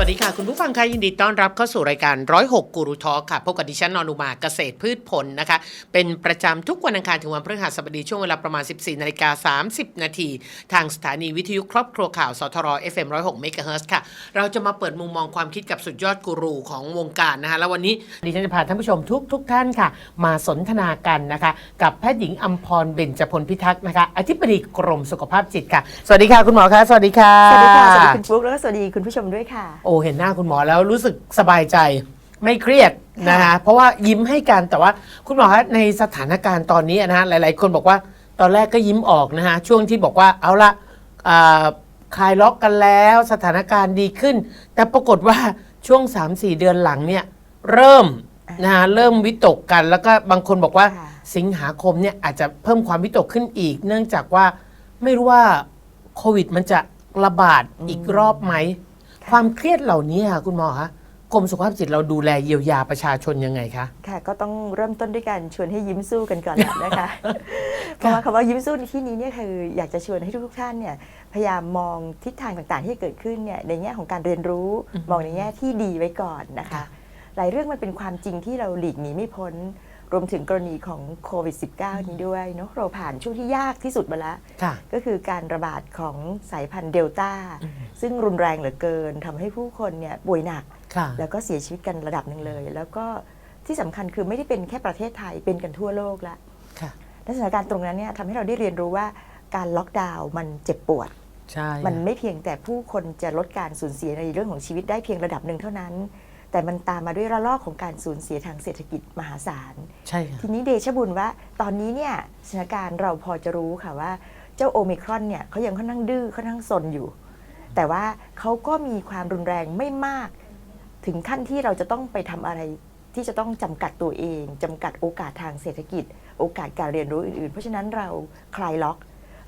วัสดีค่ะคุณผู้ฟังค่ะยินดีต้อนรับเข้าสู่รายการ106กูรูทอค่ะพบกับดิฉันนอนุมาเกษตรพืชผลนะคะ เป็นประจำทุกวันอังคารถึงวันพฤหัสบดีช่วงเวลาประมาณ 14นาฬิกา30 นาทีทางสถานีวิทยุครอบครัวข่าวสทร FM 106 MHz ค่ะ เราจะมาเปิดมุมมองความคิดกับสุดยอดกูรูของวงการนะคะ แล้ววันนี้ดิฉันจะพาท่านผู้ชมทุกทุกท่านค่ะ มาสนทนากันนะคะ กับแพทย์หญิงอัมพรเบญจพลพิทักษ์นะคะอธิบดีกรมสุขภาพจิตค่ะ สวัสดีค่ะคุณหมอคะสวัสดีค่ะสวัสดีค่ะสวัสดีคุณฟลุ๊กแล้วก็สวัสดีคุณผู้ชมด้วยค่ะโอ้เห็นหน้าคุณหมอแล้วรู้สึกสบายใจไม่เครียดนะคะเพราะว่ายิ้มให้กันแต่ว่าคุณหมอคะในสถานการณ์ตอนนี้นะฮะหลาย ๆ คนบอกว่าตอนแรกก็ยิ้มออกนะฮะช่วงที่บอกว่าเอาละอ่าคลายล็อกกันแล้วสถานการณ์ดีขึ้น แต่ปรากฏว่าช่วง 3-4 เดือนหลังเนี่ยเริ่มนะฮะเริ่มวิตกกัน แล้วก็บางคนบอกว่าค่ะสิงหาคมเนี่ยอาจจะเพิ่มความวิตกขึ้นอีก เนื่องจากว่าไม่รู้ว่าโควิดมันจะระบาดอีกรอบไหม ความเครียดเหล่านี้ค่ะคุณหมอคะกรมสุขภาพจิตเราดูแลเยียวยาประชาชนยังไงคะ ค่ะก็ต้องเริ่มต้นด้วยการชวนให้ยิ้มสู้กันก่อนแหละนะคะ เพราะว่าคำว่ายิ้มสู้ในที่นี้เนี่ยคืออยากจะชวนให้ทุกๆท่านเนี่ยพยายามมองทิศทางต่างๆ ที่จะเกิดขึ้นเนี่ยในแง่ของการเรียนรู้มองในแง่ที่ดีไว้ก่อนนะคะค่ะหลายเรื่องมันเป็นความจริงที่เราหลีกหนีไม่พ้น รวมถึงกรณีของโควิด -19 นี้ด้วยเนาะเราผ่านช่วงที่ยากที่สุดมาแล้วค่ะก็คือการระบาดของสายพันธุ์เดลต้า ซึ่งรุนแรงเหลือเกินทำให้ผู้คนเนี่ยป่วยหนักค่ะแล้วก็เสียชีวิตกันระดับหนึ่งเลย แล้วก็ที่สำคัญคือไม่ได้เป็นแค่ประเทศไทยเป็นกันทั่วโลกละค่ะและสถานการณ์ตรงนั้นเนี่ยทำให้เราได้เรียนรู้ว่าการล็อกดาวน์มันเจ็บปวดใช่มันไม่เพียงแต่ผู้คนจะลดการสูญเสียในเรื่องของชีวิตได้เพียงระดับหนึ่งเท่านั้น แต่มันตามมาด้วยระลอกของการสูญเสียทางเศรษฐกิจมหาศาล ใช่ค่ะทีนี้เดชะบุญว่า ตอนนี้เนี่ยสถานการณ์เราพอจะรู้ค่ะว่าเจ้าโอมิครอนเนี่ยเขายังค่อนข้างดื้อค่อนข้างซนอยู่ แต่ว่าเขาก็มีความรุนแรงไม่มาก ถึงขั้นที่เราจะต้องไปทำอะไรที่จะต้องจำกัดตัวเองจำกัดโอกาสทางเศรษฐกิจ โอกาสการเรียนรู้อื่นๆ เพราะฉะนั้นเราคลายล็อก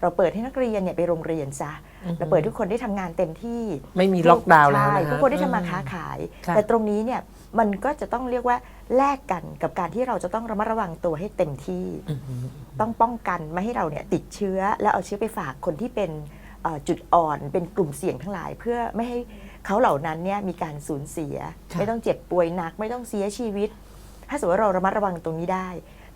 เราเปิดให้นักเรียนเนี่ยไปโรงเรียนซะ เราเปิดให้ทุกคนได้ทำงานเต็มที่ไม่มีล็อกดาวน์แล้วใช่นะทุกคนได้ทำมาค้าขายค่ะแต่ตรงนี้เนี่ยมันก็จะต้องเรียกว่าแลกกันกับการที่เราจะต้องระมัดระวังตัวให้เต็มที่อือหือต้องป้องกันไม่ให้เราเนี่ยติดเชื้อ แล้วเอาเชื้อไปฝากคนที่เป็นเอ่อจุดอ่อนเป็นกลุ่มเสี่ยงทั้งหลาย เพื่อไม่ให้เขาเหล่านั้นเนี่ยมีการสูญเสียค่ะไม่ต้องเจ็บป่วยหนัก ไม่ต้องเสียชีวิต ถ้าสมมติว่าเราระมัดระวังตรงนี้ได้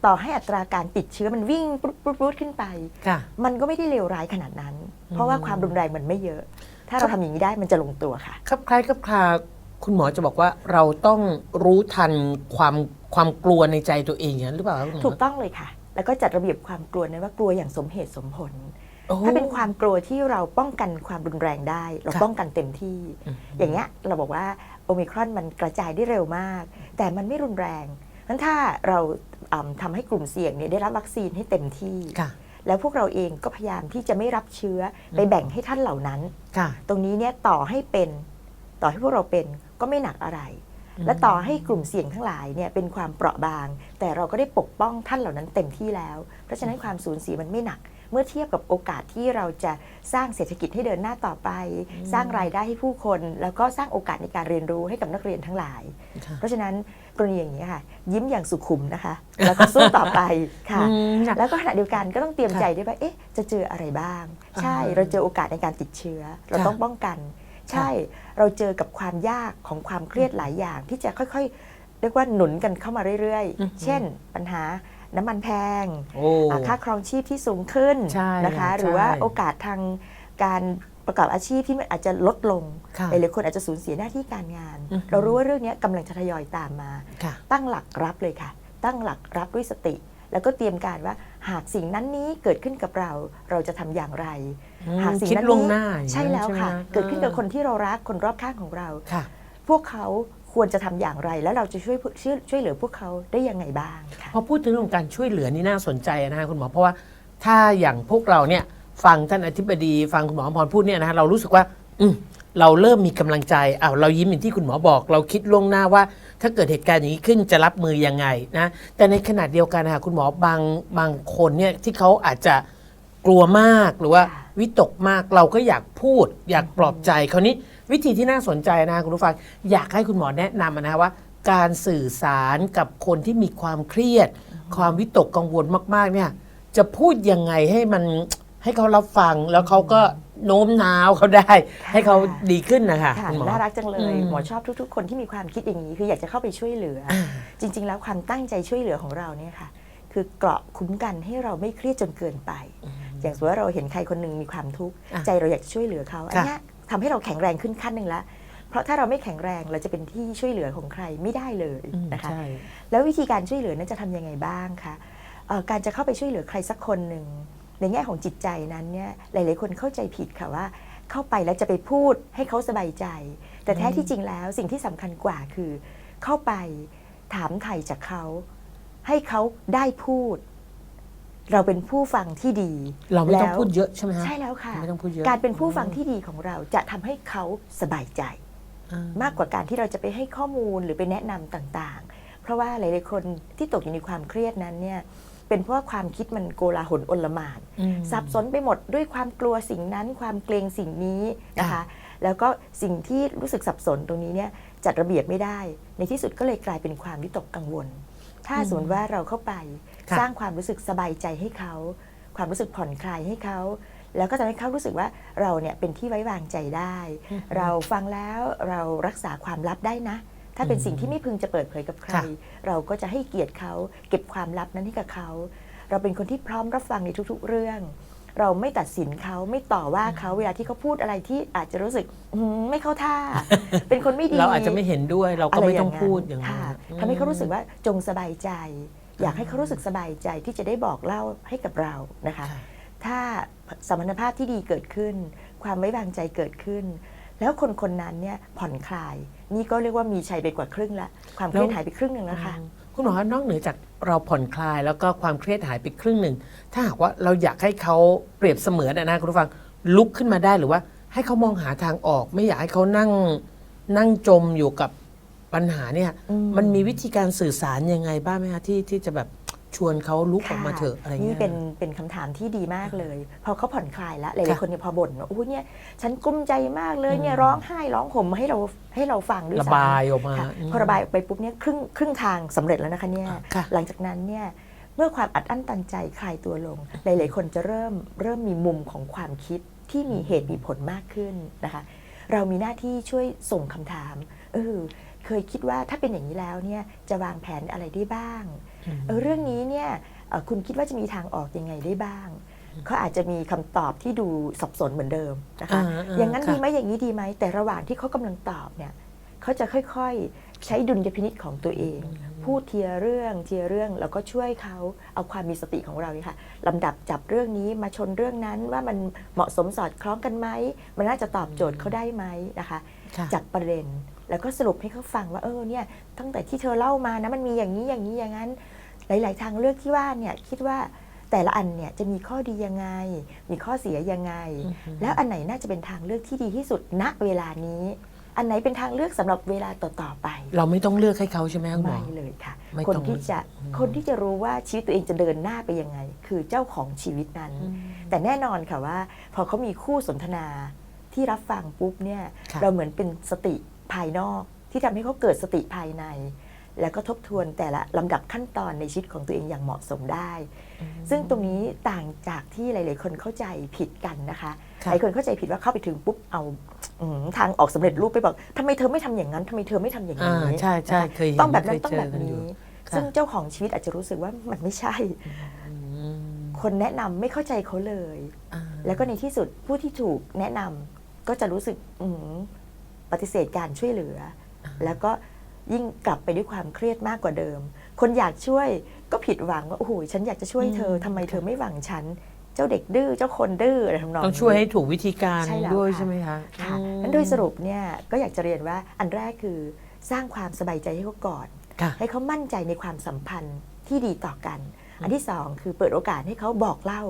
ต่อให้อัตราการติดเชื้อมันวิ่งปรุดปรุดปรุดขึ้นไป ค่ะ มันก็ไม่ได้เลวร้ายขนาดนั้น เพราะว่าความรุนแรงมันไม่เยอะ ถ้าเราทำอย่างนี้ได้มันจะลงตัวค่ะ ครับคล้ายครับคลาคุณหมอจะบอกว่าเราต้องรู้ทันความความกลัวในใจตัวเองอย่างนั้นหรือเปล่าครับคุณหมอถูกต้องเลยค่ะ แล้วก็จัดระเบียบความกลัวนั้นว่ากลัวอย่างสมเหตุสมผล โอ้ ถ้าเป็นความกลัวที่เราป้องกันความรุนแรงได้ เราค่ะป้องกันเต็มที่ อืม อย่างเงี้ยเราบอกว่าโอมิครอนมันกระจายได้เร็วมาก แต่มันไม่รุนแรงนั้นถ้าเราอืม ทำให้กลุ่มเสี่ยงเนี่ยได้รับวัคซีนให้เต็มที่ค่ะแล้วพวกเราเองก็พยายามที่จะไม่รับเชื้อไปแบ่งให้ท่านเหล่านั้นค่ะตรงนี้เนี่ยต่อให้เป็นต่อให้พวกเราเป็นก็ไม่หนักอะไร และต่อให้กลุ่มเสี่ยงทั้งหลายเนี่ยเป็นความเปราะบาง แต่เราก็ได้ปกป้องท่านเหล่านั้นเต็มที่แล้ว เพราะฉะนั้นความสูญเสียมันไม่หนัก เมื่อเทียบกับโอกาสที่เราจะสร้างเศรษฐกิจให้เดินหน้าต่อไป สร้างรายได้ให้ผู้คน แล้วก็สร้างโอกาสในการเรียนรู้ให้กับนักเรียนทั้งหลายค่ะเพราะฉะนั้น กรณีอย่างนี้ยค่ะ ยิ้มอย่างสุขุมนะคะ แล้วก็สู้ต่อไปค่ะอืมค่ะแล้วก็ขณะเดียวกันก็ต้องเตรียมค่ะใจด้วยว่าเอ๊ะจะเจออะไรบ้าง ใช่อ่าเราเจอโอกาสในการติดเชื้อ เราค่ะต้องป้องกัน ใช่เราเจอกับความยากของความเครียดหลายอย่างที่จะค่อยๆ เรียกว่าหนุนกันเข้ามาเรื่อยอือหือๆเช่น ปัญหาน้ำมันแพงโอ้อ่าค่าครองชีพที่สูงขึ้นใช่นะคะค่ะหรือว่าใช่โอกาสทางการ ประกอบอาชีพที่มันอาจจะลดลงค่ะหลายๆคนอาจจะสูญเสียหน้าที่การงานอือหือเรารู้ว่าเรื่องนี้กำลังจะทยอยตามมาค่ะตั้งหลักรับเลยค่ะ ตั้งหลักรับด้วยสติ แล้วก็เตรียมการว่าหากสิ่งนั้นนี้เกิดขึ้นกับเรา เราจะทำอย่างไรอืมหากสิ่งคิดนั้นล่วงนี้หน้าอย่างนั้นใช่แล้วค่ะใช่ไหมเกิดขึ้นกับอ่าคนที่เรารักคนรอบข้างของเราค่ะพวกเขาควรจะทำอย่างไร แล้วเราจะช่วยช่วยช่วยเหลือพวกเขาได้ยังไงบ้างค่ะพอพูดถึงเรื่องของการช่วยเหลือนี่น่าสนใจนะคะคุณหมอเพราะว่าถ้าอย่างพวกเราเนี่ย ฟังท่านอธิบดีฟังคุณหมออมพรพูดเนี่ยนะคะเรารู้สึกว่า อืมเราเริ่มมีกำลังใจอ้าวเรายิ้มอย่างที่คุณหมอบอก เราคิดล่วงหน้าว่า ถ้าเกิดเหตุการณ์อย่างนี้ขึ้นจะรับมือยังไงนะแต่ในขณะเดียวกันนะคะคุณหมอบางบางคนเนี่ยที่เขาอาจจะกลัวมากหรือว่าค่ะวิตกมากเราก็อยากพูด อยากปลอบใจคราวนี้วิธีที่น่าสนใจนะคะคุณผู้ฟังอยากให้คุณหมอแนะนำนะคะว่า การสื่อสารกับคนที่มีความเครียด ความวิตกกังวลมากๆเนี่ยจะพูดยังไงให้มัน ให้เขารับฟังแล้วเขาก็โน้มน้าวเขาได้ ให้เขาดีขึ้นนะคะค่ะคุณหมอ น่ารักจังเลย อืมหมอชอบทุก ๆ คนที่มีความคิดอย่างนี้ คืออยากจะเข้าไปช่วยเหลือออ่าจริง ๆ แล้วความตั้งใจช่วยเหลือของเราเนี่ยค่ะ คือเกราะคุ้มกันให้เราไม่เครียดจนเกินไป อย่างสมมติว่าเราเห็นใครคนหนึ่งมีความทุกข์อะใจเราอยากจะช่วยเหลือเขาอันค่ะเนี้ยทำให้เราแข็งแรงขึ้นขั้นหนึ่งละเพราะถ้าเราไม่แข็งแรงเราจะเป็นที่ช่วยเหลือของใครไม่ได้เลยอืมนะคะใช่แล้ววิธีการช่วยเหลือนั้นจะทำยังไงบ้างคะเอ่อการจะเข้าไปช่วยเหลือใครสักคนหนึ่ง ในแง่ของจิตใจนั้นเนี่ยหลาย ๆ คนเข้าใจผิดค่ะว่า เข้าไปแล้วจะไปพูดให้เขาสบายใจ แต่แท้ที่จริงแล้วสิ่งที่สำคัญกว่าคือ เข้าไปถามไถ่จากเขา ให้เขาได้พูด เราเป็นผู้ฟังที่ดี เราไม่ต้องแล้วพูดเยอะใช่ไหมฮะใช่แล้วค่ะไม่ต้องพูดเยอะการเป็นผู้ฟังที่ดีของเราจะทำให้เขาสบายใจอ่มากกว่าการที่เราจะไปให้ข้อมูลหรือไปแนะนำต่าง ๆ เพราะว่าหลาย ๆ คนที่ตกอยู่ในความเครียดนั้นเนี่ย เป็นเพราะว่าความคิดมันโกลาหลโอลหมานอืมสับสนไปหมดด้วยความกลัวสิ่งนั้น ความเกรงสิ่งนี้นะคะค่ะแล้วก็สิ่งที่รู้สึกสับสนตรงนี้เนี่ยจัดระเบียบไม่ได้ ในที่สุดก็เลยกลายเป็นความวิตกกังวล ถ้าสมมติว่าเราเข้าไปค่ะสร้างความรู้สึกสบายใจให้เขา ความรู้สึกผ่อนคลายให้เขาแล้วก็ทำให้เขารู้สึกว่าเราเนี่ยเป็นที่ไว้วางใจได้ เราฟังแล้วเรารักษาความลับได้นะ ถ้าเป็นสิ่งที่ไม่พึงจะเปิดเผยกับใครค่ะเราก็จะให้เกียรติเขา เก็บความลับนั้นให้กับเขา เราเป็นคนที่พร้อมรับฟังในทุก ๆ เรื่อง เราไม่ตัดสินเขาไม่ต่อว่าเขาเวลาที่เขาพูดอะไรที่อาจจะรู้สึกอืมไม่เข้าท่า เป็นคนไม่ดีเราอาจจะไม่เห็นด้วยเราก็ไม่ต้องพูดอย่างค่ะนั้นทำให้เขารู้สึกว่าจงสบายใจ อยากให้เขารู้สึกสบายใจที่จะได้บอกเล่าให้กับเรานะคะค่ะถ้าสมรรถภาพที่ดีเกิดขึ้น ความไว้วางใจเกิดขึ้น แล้วคนคนนั้นเนี่ยผ่อนคลาย นี่ก็เรียกว่ามีชัยไปกว่าครึ่งละความเครียดหายไปครึ่งหนึ่งแล้วค่ะ คุณหมอนอกเหนือจากเราผ่อนคลายแล้วก็ความเครียดหายไปครึ่งหนึ่ง ถ้าหากว่าเราอยากให้เขาเปรียบเสมือนนะนะคุณผู้ฟังลุกขึ้นมาได้หรือว่า ให้เขามองหาทางออก ไม่อยากให้เขานั่งนั่งจมอยู่กับปัญหาเนี่ยอืมมันมีวิธีการสื่อสารยังไงบ้างไหมคะที่ที่จะแบบ ชวนเขาลุกออกมาเถอะอะไรเงี้ยนี่เป็นเป็นคำถามที่ดีมากเลย พอเขาผ่อนคลายแล้วหลายค่ะๆคนเนี่ยพอบ่นว่าโอ้เนี่ยฉันกลุ้มใจมากเลยเนี่ยร้องไห้ร้องห่มให้เราให้เราฟังด้วยระซ้ำบายออกมาค่ะมพอระบายออกไปปุ๊บเนี่ยครึ่งครึ่งทางสำเร็จแล้วนะคะเนี่ยค่ะหลังจากนั้นเนี่ยเมื่อความอัดอั้นตันใจคลายตัวลง หลาย ๆ คนจะเริ่มเริ่มมีมุมของความคิดที่มีเหตุมีผลมากขึ้นนะคะ เรามีหน้าที่ช่วยส่งคำถามเออเคยคิดว่าถ้าเป็นอย่างนี้แล้วเนี่ยจะวางแผนอะไรได้บ้าง เออเรื่องนี้เนี่ยเอ่อคุณคิดว่าจะมีทางออกยังไงได้บ้างเขาอาจจะมีคำตอบที่ดูสับสนเหมือนเดิมนะคะอ่าอ่าอย่างนั้นค่ะดีไหมอย่างนี้ดีไหม แต่ระหว่างที่เขากำลังตอบเนี่ยเขาจะค่อยๆ ใช้ดุลยพินิษของตัวเอง พูดทีละเรื่องทีละเรื่องแล้วก็ช่วยเขาเอาความมีสติของเราเนี่ยค่ะลำดับจับเรื่องนี้มาชนเรื่องนั้นว่ามันเหมาะสมสอดคล้องกันไหม มันน่าจะตอบโจทย์เขาได้ไหมนะคะค่ะจับประเด็นแล้วก็สรุปให้เขาฟังว่าเออเนี่ยตั้งแต่ที่เธอเล่ามานะมันมีอย่างนี้อย่างนี้อย่างนั้น หลาย ๆ ทางเลือกที่ว่าเนี่ยคิดว่าแต่ละอันเนี่ยจะมีข้อดียังไง มีข้อเสียยังไง แล้วอันไหนน่าจะเป็นทางเลือกที่ดีที่สุดณเวลานี้ อันไหนเป็นทางเลือกสำหรับเวลาต่อๆไป เราไม่ต้องเลือกให้เขาใช่ไหมคุณหมไม่อเลยค่ะไม่คนต้องที่จะคนที่จะรู้ว่าชีวิตตัวเองจะเดินหน้าไปยังไง คือเจ้าของชีวิตนั้น แต่แน่นอนค่ะว่า พอเขามีคู่สนทนาที่รับฟังปุ๊บเนี่ยค่ะเราเหมือนเป็นสติภายนอกที่ทำให้เขาเกิดสติภายใน แล้วก็ทบทวนแต่ละลำดับขั้นตอนในชีวิตของตัวเองอย่างเหมาะสมได้ ซึ่งตรงนี้ต่างจากที่หลาย ๆ คนเข้าใจผิดกันนะคะค่ะหลายคนเข้าใจผิดว่าเข้าไปถึงปุ๊บเอาอืมทางออกสำเร็จรูปไปบอกทำไมเธอไม่ทำอย่างนั้นทำไมเธอไม่ทำอย่างอ่านี้ใช่ใช่นะคะเคยเห็นต้องแบบนั้นเคยต้องเจอแบบกันอยู่นี้ค่ะซึ่งเจ้าของชีวิตอาจจะรู้สึกว่ามันไม่ใช่อืมคนแนะนำไม่เข้าใจเขาเลยอ่าแล้วก็ในที่สุดผู้ที่ถูกแนะนำก็จะรู้สึกอืมปฏิเสธการช่วยเหลือ แล้วก็ ยิ่งกลับไปด้วยความเครียดมากกว่าเดิม คนอยากช่วยก็ผิดหวังว่าโอ้โหฉันอยากจะช่วยเธออืมทำไมเธอไม่หวังฉัน เจ้าเด็กดื้อเจ้าคนดื้ออะไรทำนองต้องช่วยนี้ให้ถูกวิธีการใช่แล้วด้วยค่ะใช่ไหมคะค่ะอืมนั้นโดยสรุปเนี่ยก็อยากจะเรียนว่าอันแรกคือสร้างความสบายใจให้เขาก่อนค่ะให้เขามั่นใจในความสัมพันธ์ที่ดีต่อกัน อันที่สองคือเปิดโอกาสให้เขาบอกเล่า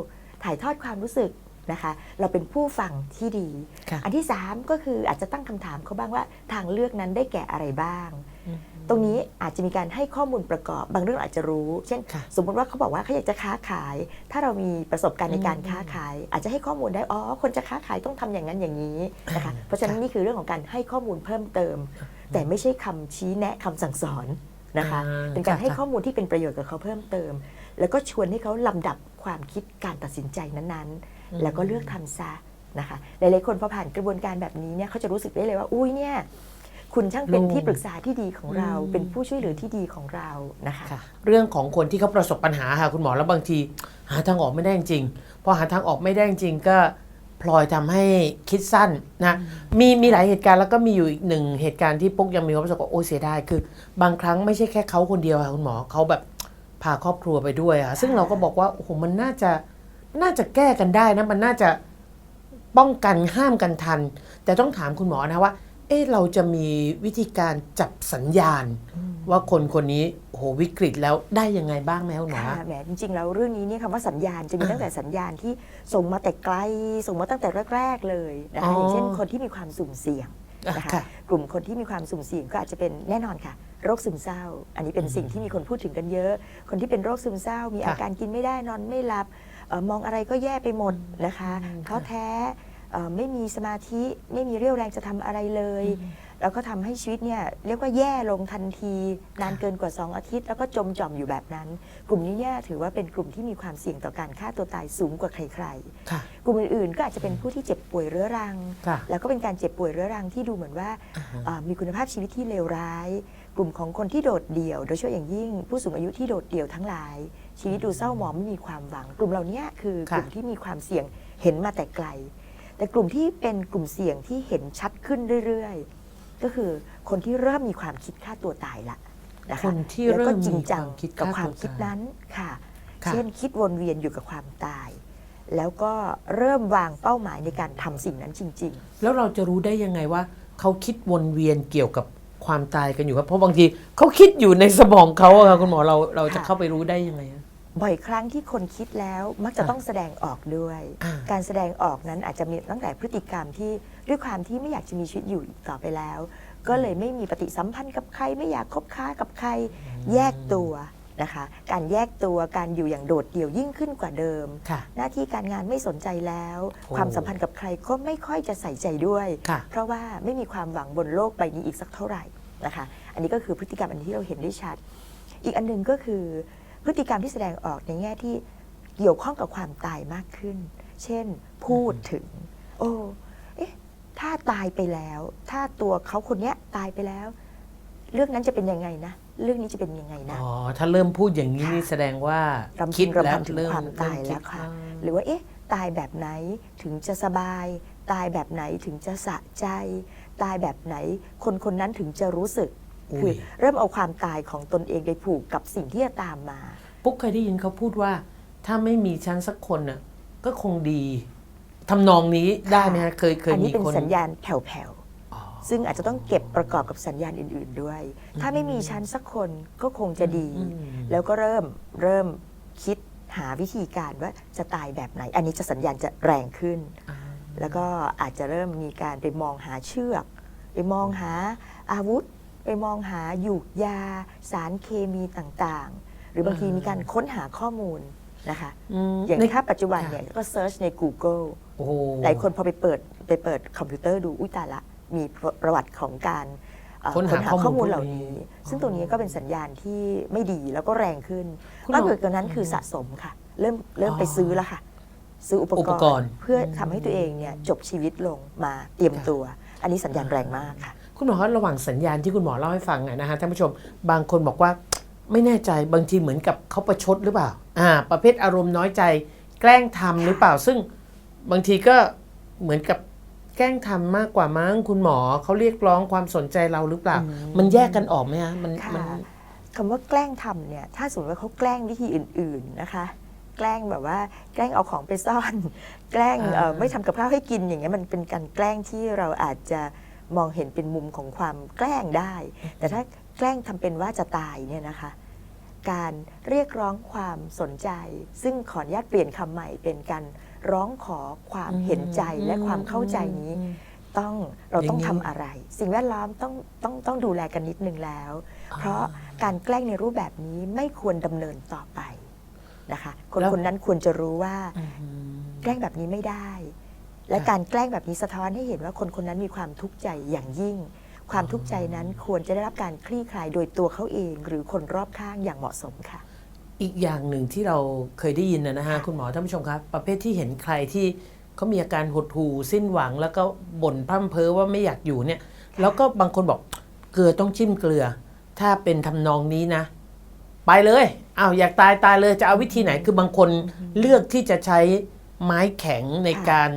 ถ่ายทอดความรู้สึก นะคะ เราเป็นผู้ฟังที่ดีค่ะอันที่สามก็คืออาจจะตั้งคำถามเขาบ้างว่าทางเลือกนั้นได้แก่อะไรบ้างอืมตรงนี้อาจจะมีการให้ข้อมูลประกอบ บางเรื่องอาจจะรู้ เช่นค่ะสมมติว่าเขาบอกว่าเขาอยากจะค้าขาย ถ้าเรามีประสบการณ์ในการอืมค้าขาย อาจจะให้ข้อมูลได้อ๋อคนจะค้าขายต้องทำอย่างนั้นอย่างนี้นะคะอ่าเพราะฉะนั้นค่ะนี่คือเรื่องของการให้ข้อมูลเพิ่มเติม แต่ไม่ใช่คำชี้แนะคำสั่งสอนนะคะอ่าเป็นการค่ะให้ค่ะข้อมูลที่เป็นประโยชน์กับเขาเพิ่มเติม แล้วก็ชวนให้เขาลำดับความคิดการตัดสินใจนั้นอืมๆ แล้วก็เลือกทำซะนะคะหลายๆคนพอผ่านกระบวนการแบบนี้เนี่ยเขาจะรู้สึกได้เลยว่าอุ้ยเนี่ยคุณช่างเป็นที่ปรึกษาที่ดีของเราอืมเป็นผู้ช่วยเหลือที่ดีของเรานะคะค่ะเรื่องของคนที่เขาประสบปัญหาค่ะคุณหมอแล้วบางที หาทางออกไม่ได้จริงพอหาทางออกไม่ได้จริงก็พลอยทำให้คิดสั้นนะมีมีหลายเหตุการณ์แล้วก็มีอยู่อีกหนึ่งเหตุการณ์ที่ปุ๊กยังมีความรู้สึกว่าโอ้เสียดายคือ บางครั้งไม่ใช่แค่เขาคนเดียวค่ะคุณหมอเขาแบบพาครอบครัวไปด้วยค่ะซึ่งเราก็บอกว่าโอ้โหมันน่าจะ น่าจะแก้กันได้นะ มันน่าจะป้องกันห้ามกันทัน แต่ต้องถามคุณหมอนะว่า เอ๊ะเราจะมีวิธีการจับสัญญาณ ว่าคนคนนี้โอ้โหวิกฤตแล้วได้ยังไงบ้างไหมคุณหมอค่ะแหมจริงๆแล้วเรื่องนี้เนี่ยคำว่าสัญญาณจะมีตั้งแต่สัญญาณที่ส่งมาแต่ไกล ส่งมาตั้งแต่แรก ๆ เลยนะอ๋คะอออย่างเช่นคนที่มีความสุ่มเสี่ยงอะนะคะค่ะกลุ่มคนที่มีความสุ่มเสี่ยงก็อาจจะเป็นแน่นอนค่ะโรคซึมเศร้า อันนี้เป็นสิ่งที่มีคนพูดถึงกันเยอะ คนที่เป็นโรคซึมเศร้า มีค่ะอาการกินไม่ได้นอนไม่หลับเอ่อ มองอะไรก็แย่ไปหมดนะคะอืมท้อแท้เอ่อไม่มีสมาธิไม่มีเรี่ยวแรงจะทำอะไรเลย แล้วก็ทำให้ชีวิตเนี่ยเรียกว่าแย่ลงทันทีนานเกินกว่า 2 อาทิตย์ แล้วก็จมจ่อมอยู่แบบนั้น กลุ่มนี้เนี่ยถือว่าเป็นกลุ่มที่มีความเสี่ยงต่อการฆ่าตัวตายสูงกว่าใครค่ะๆกลุ่มอื่นๆ ก็อาจจะเป็นผู้ที่เจ็บป่วยเรื้อรังค่ะแล้วก็เป็นการเจ็บป่วยเรื้อรังที่ดูเหมือนว่าอ่าฮะอ่ามีคุณภาพชีวิตที่เลวร้าย กลุ่มของคนที่โดดเดี่ยว โดยเฉพาะอย่างยิ่งผู้สูงอายุที่โดดเดี่ยวทั้งหลาย ชีวิตดูเศร้าหมองไม่มีความหวัง กลุ่มเหล่านี้คือกลุ่มที่มีความเสี่ยงเห็นมาแต่ไกล แต่กลุ่มที่เป็นกลุ่มเสี่ยงที่เห็นชัดขึ้นเรื่อยๆ ก็คือคนที่เริ่มมีความคิดฆ่าตัวตายละนะคคะนที่แล้วเริ่ก็มจริงมีจังความคิดกับฆ่าความตัวคิดตายนั้นค่ะค่ะ เช่นคิดวนเวียนอยู่กับความตาย แล้วก็เริ่มวางเป้าหมายในการทำสิ่งนั้นจริง ๆ แล้วเราจะรู้ได้ยังไงว่า เขาคิดวนเวียนเกี่ยวกับความตายกันอยู่ครับเพราะบางทีเขาคิดอยู่ในสมองเขาอะค่ะคุณหมอเราเราจะค่ะเข้าไปรู้ได้ยังไงอะ บ่อยครั้งที่คนคิดแล้วมักจะค่ะต้องแสดงออกด้วย อ่า การแสดงออกนั้นอาจจะมีตั้งแต่พฤติกรรมที่ด้วยความที่ไม่อยากจะมีชีวิตอยู่อีกต่อไปแล้ว ก็เลยไม่มีปฏิสัมพันธ์กับใคร ไม่อยากคบค้ากับใคร แยกตัวนะคะ การแยกตัวการอยู่อย่างโดดเดี่ยวยิ่งขึ้นกว่าเดิม ค่ะ หน้าที่การงานไม่สนใจแล้ว โอ้ ความสัมพันธ์กับใครก็ไม่ค่อยจะใส่ใจด้วย ค่ะ เพราะว่าไม่มีความหวังบนโลกใบนี้อีกสักเท่าไหร่นะคะ อันนี้ก็คือพฤติกรรมอันที่เราเห็นได้ชัด อีกอันหนึ่งก็คือ พฤติกรรมที่แสดงออกในแง่ที่เกี่ยวข้องกับความตายมากขึ้น เช่น พูดถึง โอ้เอ๊ะถ้าตายไปแล้ว ถ้าตัวเขาคนเนี้ยตายไปแล้ว เรื่องนั้นจะเป็นยังไงนะ เรื่องนี้จะเป็นยังไงนะอ๋อถ้าเริ่มพูดอย่างนี้ค่ะนี่แสดงว่ารำพึคิดงรำแล้วพันถึงเริ่มความตายเริ่มแล้วดค่ะอ่าหรือว่าเอ๊ะ ตายแบบไหนถึงจะสบาย ตายแบบไหนถึงจะสะใจ ตายแบบไหน คนคนนั้นถึงจะรู้สึก อุ้ยคือเริ่มเอาความตายของตนเองไปผูกกับสิ่งที่จะตามมา ปุ๊กเคยได้ยินเขาพูดว่า ถ้าไม่มีฉันสักคนน่ะก็คงดีทำนองนี้ได้ไหมฮะเคยเคยอันมีนี้เป็นคนสัญญาณแผ่วอ๋อๆซึ่งอาจจะต้องเก็บประกอบกับสัญญาณอื่น ๆด้วย ถ้าไม่มีชั้นสักคนก็คงจะดี อืมแล้วก็เริ่มเริ่มคิดหาวิธีการว่าจะตายแบบไหน อันนี้จะสัญญาณจะแรงขึ้น อ่าแล้วก็อาจจะเริ่มมีการไปมองหาเชือก ไปมองหาอาวุธ ไปมองหาหยูกยา สารเคมีต่างๆ หรือบางทีมีการค้นหาข้อมูลนะคะมอย่างในถ้าปัจจุบันค่ะเนี่ยก็เซิร์ชใน Google โอ้โหหลายคนพอไปเปิดไปเปิดคอมพิวเตอร์ดูอุ้ยตายละ มีประวัติของการเอ่อค้นหาข้อมูลข้อมูลเหล่าพวกนี้นี้ ซึ่งตรงนี้ก็เป็นสัญญาณที่ไม่ดีแล้วก็แรงขึ้นคุณหมอมากกว่านั้นคือสะสมค่ะ เริ่มเริ่มอ๋อไปซื้อแล้วค่ะ ซื้ออุปอุปกกรรณ์ณ์ เพื่อทำให้ตัวเองเนี่ยจบชีวิตลงมาเตรียมตัว อันนี้สัญญาณแรงมากค่ะ คุณหมอคะระหว่างสัญญาณที่คุณหมอเล่าให้ฟังอะนะฮะท่านผู้ชมบางคนบอกว่าไม่แน่ใจบางทีเหมือนกับเขาประชดหรือเปล่า อ่า ประเภทอารมณ์น้อยใจ แกล้งทำหรือเปล่า ซึ่งบางทีก็เหมือนกับแกล้งทำมากกว่ามั้งคุณหมอเขาเรียกร้องความสนใจเราหรือเปล่าอืมมันแยกกันออกไหมฮะมันค่ะมันคำว่าแกล้งทำเนี่ยถ้าสมมติว่าเขาแกล้งวิธีอื่น ๆนะคะ แกล้งแบบว่าแกล้งเอาของไปซ่อน แกล้งเอ่ออ่าไม่ทำกับข้าวให้กินอย่างเงี้ยมันเป็นการแกล้งที่เราอาจจะ มองเห็นเป็นมุมของความแกล้งได้ แต่ถ้าแกล้งทำเป็นว่าจะตายเนี่ยนะคะ การเรียกร้องความสนใจ ซึ่งขออนุญาตเปลี่ยนคำใหม่เป็นการร้องขอความเห็นใจและความเข้าใจนี้ต้องเราต้องอย่างทำนี้อะไร สิ่งแวดล้อมต้องต้องต้องดูแลกันนิดนึงแล้ว เพราะการแกล้งในรูปแบบนี้ไม่ควรดำเนินต่อไปนะคะ คนแล้วคนนั้นควรจะรู้ว่าอืมแกล้งแบบนี้ไม่ได้ และค่ะการแกล้งแบบนี้สะท้อนให้เห็นว่าคนคนนั้นมีความทุกข์ใจอย่างยิ่ง ความทุกข์ใจนั้นควรจะได้รับการคลี่คลายโดยตัวเขาเอง หรือคนรอบข้างอย่างเหมาะสมค่ะ อีกอย่างหนึ่งที่เราเคยได้ยินนะนะฮะคุณหมอท่านผู้ชมครับ ประเภทที่เห็นใครที่เขามีอาการหดหู่สิ้นหวัง แล้วก็บ่นพร่ำเพ้อว่าไม่อยากอยู่เนี่ย แล้วก็บางคนบอกเกลือต้องจิ้มเกลือ ถ้าเป็นทำนองนี้นะ ไปเลยอ้าวอยากตายตายเลยจะเอาวิธีไหนคือบางคนเลือกที่จะใช้ไม้แข็งในค่ะการ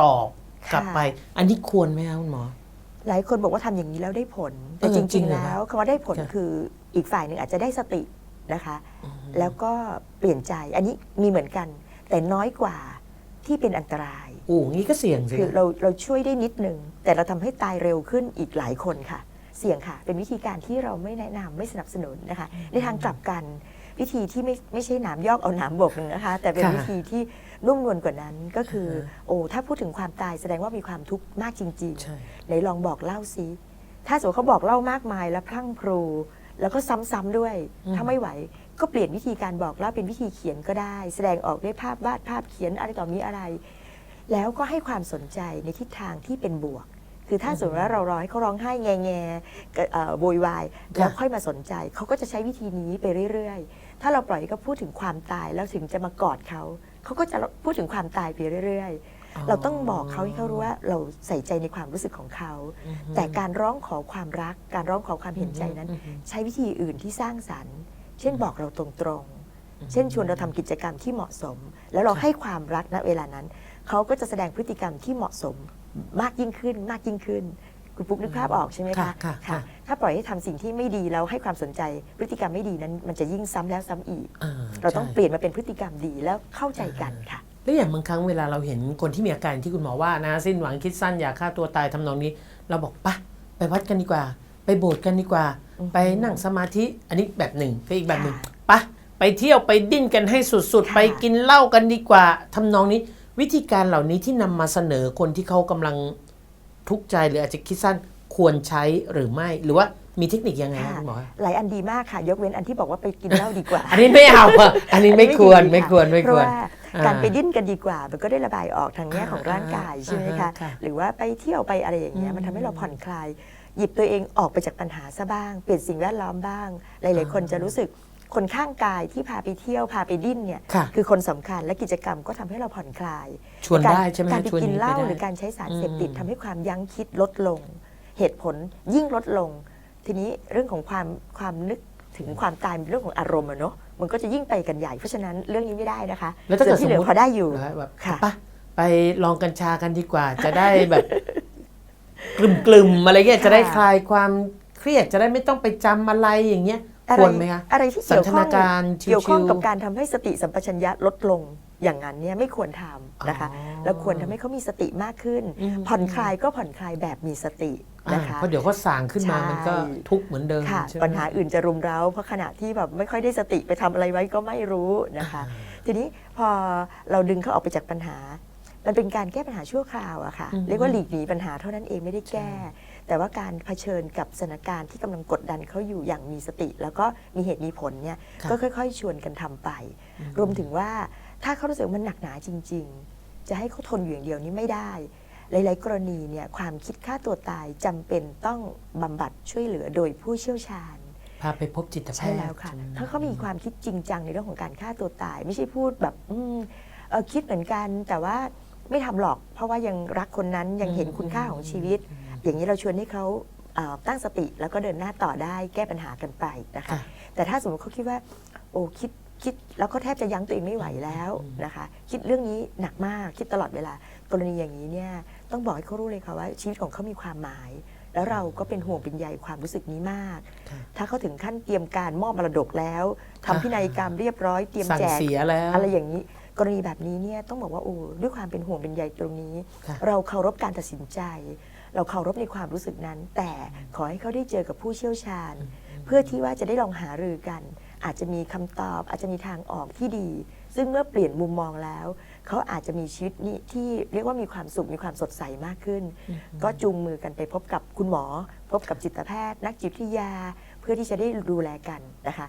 ตอบกลับค่ะไป อันนี้ควรไหมครับคุณหมอ หลายคนบอกว่าทำอย่างนี้แล้วได้ผล แต่เออจจริริงงๆเหรอแล้วครับคำว่าได้ผลค่ะคืออีกฝ่ายหนึ่งอาจจะได้สตินะคะ แล้วก็เปลี่ยนใจอันนี้มีเหมือนกัน แต่น้อยกว่าที่เป็นอันตรายโอ้งี้ก็เสี่ยงสิคือเราเราช่วยได้นิดนึง แต่เราทำให้ตายเร็วขึ้นอีกหลายคนค่ะ เสี่ยงค่ะ เป็นวิธีการที่เราไม่แนะนำไม่สนับสนุนนะคะ ในทางกลับกัน วิธีที่ไม่ไม่ใช่หนามยอกเอาหนามบกนะคะ แต่เป็นค่ะวิธีที่นุ่มนวลกว่านั้นก็คืออ่าฮะโอ้ถ้าพูดถึงความตายแสดงว่ามีความทุกข์มากจริงใช่ๆไหนลองบอกเล่าซิถ้าสมมติเขาบอกเล่ามากมายแล้วพลั่งพรูแล้วก็ซ้ำๆด้วยอืมถ้าไม่ไหวก็เปลี่ยนวิธีการบอกเล่าเป็นวิธีเขียนก็ได้ แสดงออกด้วยภาพวาดภาพเขียนอะไรต่อมีอะไร แล้วก็ให้ความสนใจในทิศทางที่เป็นบวก คือถ้าสมมติว่าเรารอให้เขาร้องไห้แงแงๆเอ่อโวยวายแล้วค่อยมาสนใจ เขาก็จะใช้วิธีนี้ไปเรื่อย ๆ ถ้าเราปล่อยให้เขาพูดถึงความตายแล้วถึงจะมากอดเขา เขาก็จะพูดถึงความตายไปเรื่อย ๆ เราต้องบอกเขาให้เขารู้ว่าเราใส่ใจในความรู้สึกของเขา แต่การร้องขอความรัก การร้องขอความเห็นใจนั้นอืมอืมใช้วิธีอื่นที่สร้างสรรค์ เช่นบอกเราตรงๆ เช่นชวนเราทำกิจกรรมที่เหมาะสม แล้วเราให้ความรักณเวลานั้น เขาก็จะแสดงพฤติกรรมที่เหมาะสมมากยิ่งขึ้นมากยิ่งขึ้น คุณปุ๊กนึกภาพออกใช่ไหมค่ะคะค่ะค่ะ ถ้าปล่อยให้ทำสิ่งที่ไม่ดีแล้วให้ความสนใจพฤติกรรมไม่ดีนั้น มันจะยิ่งซ้ำแล้วซ้ำอีก เราต้องเปลี่ยนมาเป็นพฤติกรรมดีแล้วเข้าใจกันค่ะแล้วอย่างบางครั้งเวลาเราเห็นคนที่มีอาการที่คุณหมอว่านะสิ้นหวังคิดสั้นอยากฆ่าตัวตายทำนองนี้ เราบอกปะไปวัดกันดีกว่า ไปโบสถ์กันดีกว่าอือฮึไปนั่งสมาธิอันนี้แบบหนึ่งก็อีกแบบหนึ่งค่ะปะไปเที่ยวไปดิ้นกันให้สุดๆค่ะไปกินเหล้ากันดีกว่าทำนองนี้วิธีการเหล่านี้ที่นำมาเสนอคนที่เขากำลัง ทุกข์ใจหรืออาจจะคิดสั้นควรใช้หรือไม่หรือว่ามีเทคนิคยังไงครับค่ะคุณหมอหลายอันดีมากค่ะ ยกเว้นอันที่บอกว่าไปกินเหล้าดีกว่า อันนี้ไม่เอาอะอันนี้ไม่ควรดีไม่ควรไม่เพควราะรว่าอ่าการไปดิ้นกันดีกว่า มันก็ได้ระบายออกทางแง่ของอ่าร่างกายใช่ไหมอ่าคะค่ะหรือว่าไปเที่ยวไปอะไรอย่างเงี้ยอืมมันทำให้เราผ่อนคลาย หยิบตัวเองออกไปจากปัญหาซะบ้าง เปลี่ยนสิ่งแวดล้อมบ้าง หลาย ๆ คนจะรู้สึก คนข้างกายที่พาไปเที่ยวพาไปดิ้นเนี่ยค่ะคือคนสำคัญและกิจกรรมก็ทำให้เราผ่อนคลายชวนการได้ใช่ไหมการไปชวนกินเหล้าไปได้หรือการใช้สารเสพติดอืมทำให้ความยั้งคิดลดลง เหตุผลยิ่งลดลง ทีนี้เรื่องของความความนึกถึงความตายเป็นเรื่องของอารมณ์อะเนาะมันก็จะยิ่งไปกันใหญ่เพราะฉะนั้นเรื่องนี้ไม่ได้นะคะแล้วถ้าเกิดส่นที่เหลืสมอมุติ พอได้อยู่เหรอแบบค่ะปะไปลองกัญชากันดีกว่า จะได้แบบ กลุ่มๆอะไรเงี้ยค่ะจะได้คลายความเครียดจะได้ไม่ต้องไปจำอะไรอย่างเงี้ยอะ ควรไหมคะอะไรที่เกี่ยวข้องสันทนาการชิวๆเกี่ยวข้องกับการทำให้สติสัมปชัญญะลดลงอย่างนั้นเนี่ยไม่ควรทำนะคะอ๋อเราควรทำให้เขามีสติมากขึ้นอืมผ่อนคลายก็ผ่อนคลายแบบมีสติอ่านะคะเพราะเดี๋ยวเขาสางขึ้นมาใช่มันก็ทุกข์เหมือนเดิมค่ะใช่ไหมปัญหาอื่นจะรุมเร้าเพราะขณะที่แบบไม่ค่อยได้สติไปทำอะไรไว้ก็ไม่รู้นะคะ ทีนี้พอเราดึงเขาออกไปจากปัญหา มันเป็นการแก้ปัญหาชั่วคราวอะค่ะอืมเรียกว่าหลีกหนีปัญหาเท่านั้นเองไม่ได้แก้ แต่ว่าการเผชิญกับสถานการณ์ที่กำลังกดดันเขาอยู่อย่างมีสติ แล้วก็มีเหตุมีผลเนี่ยค่ะก็ค่อย ๆ ชวนกันทำไป รวมถึงว่าถ้าเขารู้สึกว่ามันหนักหนาจริง ๆ จะให้เขาทนอยู่อย่างเดียวนี้ไม่ได้หลาย ๆ กรณีเนี่ยความคิดฆ่าตัวตายจำเป็นต้องบำบัดช่วยเหลือโดยผู้เชี่ยวชาญพาไปพบจิตแพทย์ใช่แล้วค่ะใช่ไหมถ้าเขามีความคิดจริงจังในเรื่องของการฆ่าตัวตาย ไม่ใช่พูดแบบอืมเออคิดเหมือนกันแต่ว่าไม่ทำหรอก เพราะว่ายังรักคนนั้นยังเห็นคุณค่าของชีวิต อย่างนี้เราชวนให้เขาเอ่อตั้งสติแล้วก็เดินหน้าต่อได้แก้ปัญหากันไปนะคะค่ะแต่ถ้าสมมติเขาคิดว่า โอ้คิดคิดแล้วก็แทบจะยั้งตัวเองไม่ไหวแล้วนะคะ คิดเรื่องนี้หนักมากคิดตลอดเวลากรณีอย่างนี้เนี่ยต้องบอกให้เขารู้เลยค่ะว่าชีวิตของเขามีความหมาย แล้วเราก็เป็นห่วงเป็นใยความรู้สึกนี้มากค่ะถ้าเขาถึงขั้นเตรียมการมอบมรดกแล้วทำค่ะพินัยกรรมเรียบร้อยเตรียมสั่งแจกเสียแล้วอะไรอย่างนี้กรณีแบบนี้เนี่ยต้องบอกว่าโอ้ด้วยความเป็นห่วงเป็นใยตรงนี้ค่ะเราเคารพการตัดสินใจ เราเคารพในความรู้สึกนั้น แต่ขอให้เขาได้เจอกับผู้เชี่ยวชาญ เพื่อที่ว่าจะได้ลองหารือกัน อาจจะมีคำตอบ อาจจะมีทางออกที่ดี ซึ่งเมื่อเปลี่ยนมุมมองแล้ว เขาอาจจะมีชีวิตนี้ที่เรียกว่ามีความสุขมีความสดใสมากขึ้น ก็จูงมือกันไปพบกับคุณหมอ พบกับจิตแพทย์ นักจิตวิทยา เพื่อที่จะได้ดูแลกันนะคะ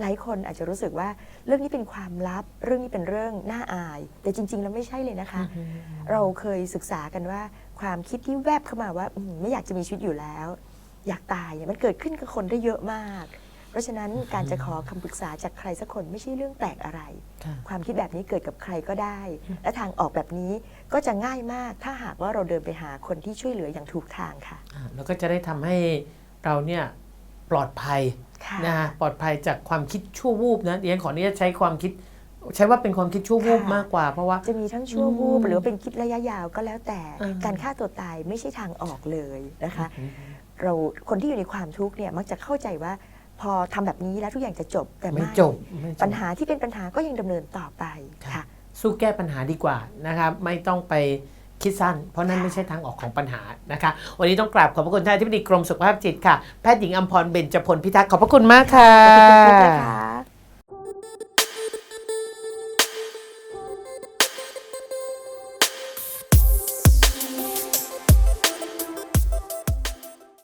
หลายคนอาจจะรู้สึกว่าเรื่องนี้เป็นความลับ เรื่องนี้เป็นเรื่องน่าอาย แต่จริง ๆ แล้วไม่ใช่เลยนะคะ เราเคยศึกษากันว่า ความคิดที่แวบเข้ามาว่าอืมไม่อยากจะมีชีวิตอยู่แล้ว อยากตายเนี่ยมันเกิดขึ้นกับคนได้เยอะมาก เพราะฉะนั้นการจะขอคำปรึกษาจากใครสักคนไม่ใช่เรื่องแปลกอะไรค่ะความคิดแบบนี้เกิดกับใครก็ได้ และทางออกแบบนี้ก็จะง่ายมาก ถ้าหากว่าเราเดินไปหาคนที่ช่วยเหลืออย่างถูกทางค่ะอ่าแล้วก็จะได้ทำให้เราเนี่ยปลอดภัยค่ะนะฮะปลอดภัยจากความคิดชั่ววูบนะเดียนขออนุญาตใช้ความคิด ใช้ว่าเป็นความคิดชั่ววูบค่ะมากกว่า เพราะว่า จะมีทั้งชั่ววูบอืมหรือว่าเป็นคิดระยะยาวก็แล้วแต่อืมการฆ่าตัวตายไม่ใช่ทางออกเลยนะคะ เราคนที่อยู่ในความทุกข์เนี่ยมักจะเข้าใจว่าพอทำแบบนี้แล้วทุกอย่างจะจบแต่ไม่ไม่จบไม่จบ ปัญหาที่เป็นปัญหาก็ยังดำเนินต่อไปค่ะค่ะสู้แก้ปัญหาดีกว่านะครับไม่ต้องไปคิดสั้น เพราะนั่นค่ะไม่ใช่ทางออกของปัญหานะคะ วันนี้ต้องกราบขอบพระคุณท่านที่ปรึกรมสุขภาพจิตค่ะ แพทย์หญิงอมพรเบญจพลพิทักษ์ขอบพระคุณมากค่ะขอบคุณคุณพุทธนะคะ